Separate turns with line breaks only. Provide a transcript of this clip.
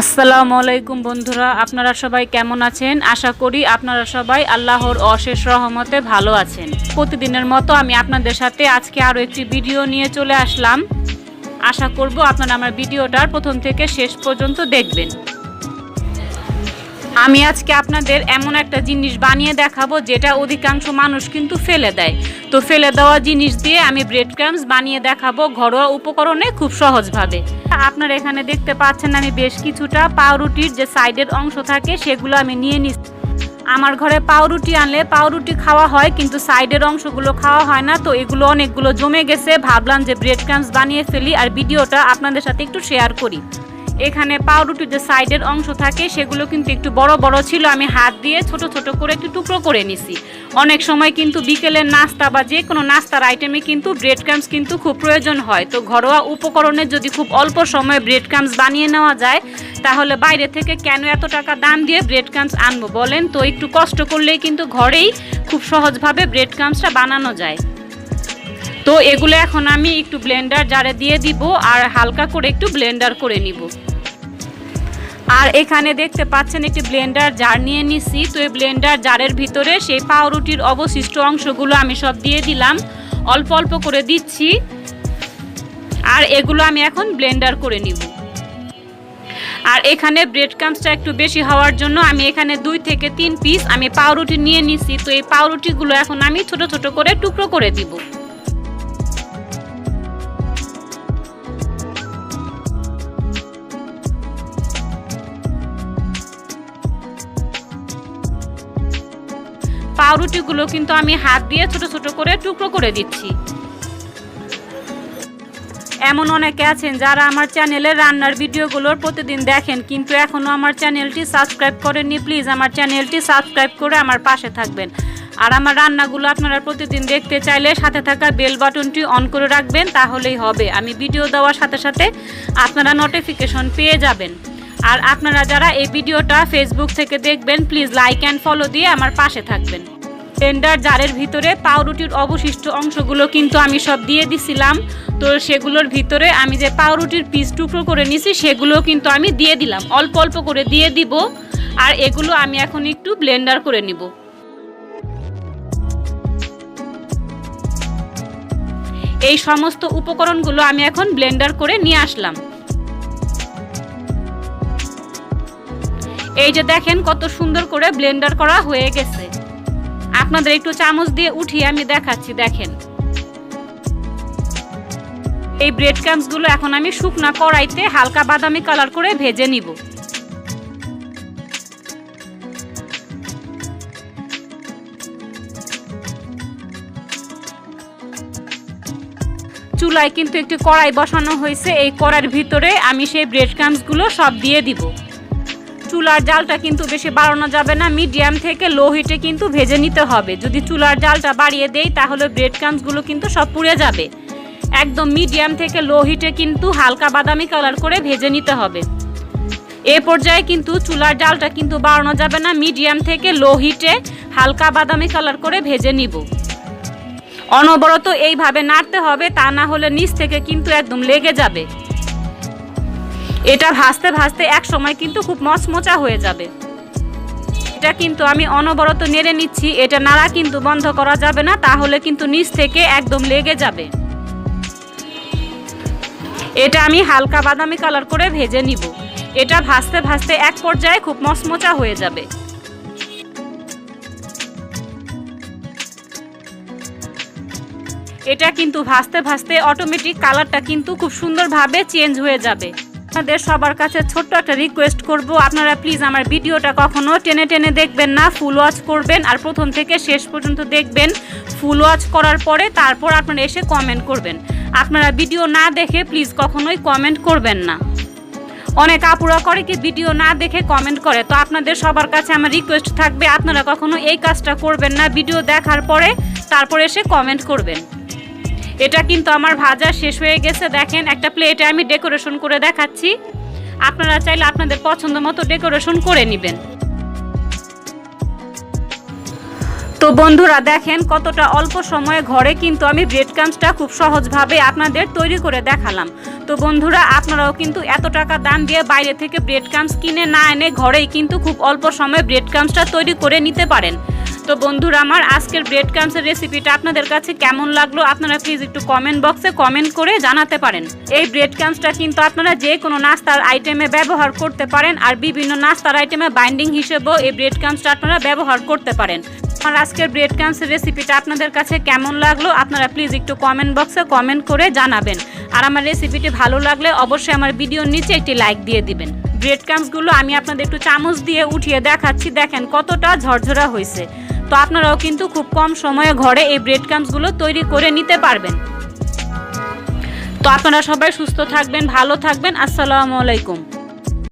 আসসালামু আলাইকুম বন্ধুরা, আপনারা সবাই কেমন আছেন? আশা করি আপনারা সবাই আল্লাহর অশেষ রহমতে ভালো আছেন। প্রতিদিনের মতো আমি আপনাদের সাথে আজকে আরও একটি ভিডিও নিয়ে চলে আসলাম। আশা করব আপনারা আমার ভিডিওটার প্রথম থেকে শেষ পর্যন্ত দেখবেন। আমি আজকে আপনাদের এমন একটা জিনিস বানিয়ে দেখাবো, যেটা অধিকাংশ মানুষ কিন্তু ফেলে দেয়। তো ফেলে দেওয়া জিনিস দিয়ে আমি ব্রেড ক্রামস বানিয়ে দেখাবো ঘরোয়া উপকরণে খুব সহজভাবে। আপনারা এখানে দেখতে পাচ্ছেন আমি বেশ কিছুটা পাউরুটির যে সাইডের অংশ থাকে, সেগুলো আমি নিয়ে নিচ্ছি। আমার ঘরে পাউরুটি আনলে পাউরুটি খাওয়া হয়, কিন্তু সাইডের অংশগুলো খাওয়া হয় না, তো এগুলো অনেকগুলো জমে গেছে। ভাবলাম যে ব্রেড ক্রামস বানিয়ে ফেলি, আর ভিডিওটা আপনাদের সাথে একটু শেয়ার করি। এখানে পাউরুটির যে সাইডের অংশ থাকে, সেগুলো কিন্তু একটু বড় বড় ছিল। আমি হাত দিয়ে ছোট ছোট করে একটু টুকরো করে নিছি। অনেক সময় কিন্তু বিকেলের নাস্তা বা যে কোনো নাস্তার আইটেমে কিন্তু ব্রেড ক্রামস কিন্তু খুব প্রয়োজন হয়। তো ঘরোয়া উপকরণে যদি খুব অল্প সময়ে ব্রেড ক্রামস বানিয়ে নেওয়া যায়, তাহলে বাইরে থেকে কেন এত টাকা দাম দিয়ে ব্রেড ক্রামস আনব বলেন? তো একটু কষ্ট করলেই কিন্তু ঘরেই খুব সহজভাবে ব্রেড ক্রামসটা বানানো যায়। তো এগুলো এখন আমি একটু ব্লেন্ডার জারে দিয়ে দিব, আর হালকা করে একটু ব্লেন্ডার করে নিব। আর এখানে দেখতে পাচ্ছেন একটি ব্লেন্ডার জার নিয়ে নিছি। তো এই ব্লেন্ডার জারের ভিতরে সেই পাউরুটির অবশিষ্ট অংশগুলো আমি সব দিয়ে দিলাম। অল্প অল্প করে দিচ্ছি। আর এগুলো আমি এখন ব্লেন্ডার করে নিব। আর এখানে ব্রেড ক্রামসটা একটু বেশি হওয়ার জন্য আমি এখানে দুই থেকে তিন পিস আমি পাউরুটি নিয়ে নিছি। তো এই পাউরুটিগুলো এখন আমি ছোট ছোট করে টুকরো করে দিব। পাউরুটিগুলো কিন্তু আমি হাত দিয়ে ছোট ছোট করে টুকরো করে দিচ্ছি। এমন অনেকে আছেন যারা আমার চ্যানেলে রান্নার ভিডিওগুলোর প্রতিদিন দেখেন, কিন্তু এখনও আমার চ্যানেলটি সাবস্ক্রাইব করেননি। প্লিজ আমার চ্যানেলটি সাবস্ক্রাইব করে আমার পাশে থাকবেন। আর আমার রান্নাগুলো আপনারা প্রতিদিন দেখতে চাইলে সাথে থাকা বেল বাটনটি অন করে রাখবেন, তাহলেই হবে। আমি ভিডিও দেওয়ার সাথে সাথে আপনারা নোটিফিকেশন পেয়ে যাবেন। আর আপনারা যারা এই ভিডিওটা ফেসবুক থেকে দেখবেন, প্লিজ লাইক অ্যান্ড ফলো দিয়ে আমার পাশে থাকবেন। টেন্ডার জারের ভিতরে পাউরুটির অবশিষ্ট অংশগুলো কিন্তু আমি সব দিয়ে দিছিলাম। তো সেগুলোর ভিতরে আমি যে পাউরুটির পিস টুকরো করে নিছি সেগুলো কিন্তু আমি দিয়ে দিলাম। অল্প অল্প করে দিয়ে দিব। আর এগুলো আমি এখন একটু ব্লেন্ডার করে নিব। এই সমস্ত উপকরণগুলো আমি এখন ব্লেন্ডার করে নিয়ে আসলাম। এই যে দেখেন কত সুন্দর করে ব্লেন্ডার করা হয়ে গেছে। আপনাদের একটু চামচ দিয়ে উঠিয়ে আমি দেখাচ্ছি, দেখেন। এই ব্রেড ক্রামসগুলো এখন আমি শুকনা কড়াইতে হালকা বাদামি কালার করে ভেজে নিব। চুলায় কিন্তু একটি কড়াই বসানো হয়েছে, এই কড়াইয়ের ভিতরে আমি সেই ব্রেড ক্রামসগুলো সব দিয়ে দিব। চুলার জালটা কিন্তু বেশি বাড়ানো যাবে না। মিডিয়াম থেকে লো হিটে কিন্তু ভেজে নিতে হবে। যদি চুলার জালটা বাড়িয়ে দেই, তাহলে ব্রেড ক্রামসগুলো কিন্তু সব পুড়ে যাবে। একদম মিডিয়াম থেকে লো হিটে কিন্তু হালকা বাদামি কালার করে ভেজে নিতে হবে। এ পর্যায়ে কিন্তু চুলার জালটা কিন্তু বাড়ানো যাবে না। মিডিয়াম থেকে লো হিটে হালকা বাদামি কালার করে ভেজে নিব। অনবরত এইভাবে নাড়তে হবে, তা না হলে নিচ থেকে কিন্তু একদম লেগে যাবে। এটা ভাজতে ভাজতে এক সময় কিন্তু খুব মচমচা হয়ে যাবে। এটা কিন্তু আমি অনবরত নেড়ে নিচ্ছি, এটা নাড়া কিন্তু বন্ধ করা যাবে না, তাহলে কিন্তু নিচ থেকে একদম লেগে যাবে। এটা আমি হালকা বাদামি কালার করে ভেজে নিব। এটা ভাজতে ভাজতে এক পর্যায়ে খুব মচমচা হয়ে যাবে। এটা কিন্তু ভাজতে ভাজতে অটোমেটিক কালারটা কিন্তু খুব সুন্দরভাবে চেঞ্জ হয়ে যাবে। আপনাদের সবার কাছে ছোট্ট একটা রিকোয়েস্ট করব। আপনারা প্লিজ আমার ভিডিওটা কখনো টেনে টেনে দেখবেন না ফুল ওয়াচ করবেন আর প্রথম থেকে শেষ পর্যন্ত দেখবেন। ফুল ওয়াচ করার পরে তারপর আপনারা এসে কমেন্ট করবেন। আপনারা ভিডিও না দেখে প্লিজ কখনোই কমেন্ট করবেন না। অনেক আপুরা করে কি ভিডিও না দেখে কমেন্ট করে। তো আপনাদের সবার কাছে আমার রিকোয়েস্ট থাকবে, আপনারা কখনো এই কাজটা করবেন না। ভিডিও দেখার পরে তারপর এসে কমেন্ট করবেন। এটা কিন্তু আমার ভাজা শেষ হয়ে গেছে। দেখেন, একটা প্লেটে আমি ডেকোরেশন করে দেখাচ্ছি। আপনারা চাইলে আপনাদের পছন্দ মতো ডেকোরেশন করে নেবেন। তো বন্ধুরা, দেখেন কতটা অল্প সময়ে ঘরে কিন্তু আমি ব্রেড ক্রামসটা খুব সহজভাবে আপনাদের তৈরি করে দেখালাম। তো বন্ধুরা, আপনারাও কিন্তু এত টাকা দাম দিয়ে বাইরে থেকে ব্রেড ক্রামস কিনে না এনে ঘরেই কিন্তু খুব অল্প সময়ে ব্রেড ক্রামসটা তৈরি করে নিতে পারেন। তো বন্ধুরা, আমার আজকের ব্রেড ক্রামসের রেসিপিটা আপনাদের কাছে কেমন লাগল? আপনারা প্লিজ একটু কমেন্ট বক্সে কমেন্ট করে জানাতে পারেন। এই ব্রেড ক্রামসটা কিন্তু আপনারা যে কোনো নাস্তার আইটেমে ব্যবহার করতে পারেন আর বিভিন্ন নাস্তার আইটেমে বাইন্ডিং হিসেবেও এই ব্রেড ক্রামসটা আপনারা ব্যবহার করতে পারেন। আমার আজকের ব্রেড ক্রামসের রেসিপিটা আপনাদের কাছে কেমন লাগল? আপনারা প্লিজ একটু কমেন্ট বক্সে কমেন্ট করে জানাবেন। আর আমার রেসিপিটি ভালো লাগলে অবশ্যই আমার ভিডিওর নিচে একটি লাইক দিয়ে দিবেন। ব্রেড ক্রামসগুলো আমি আপনাদের একটু চামচ দিয়ে উঠিয়ে দেখাচ্ছি। দেখেন কতটা ঝরঝরা হয়েছে। তো আপনারাও কিন্তু খুব কম সময়ে ঘরে এই ব্রেড ক্রামসগুলো তৈরি করে নিতে পারবেন। তো আপনারা সবাই সুস্থ থাকবেন, ভালো থাকবেন। আসসালামু আলাইকুম।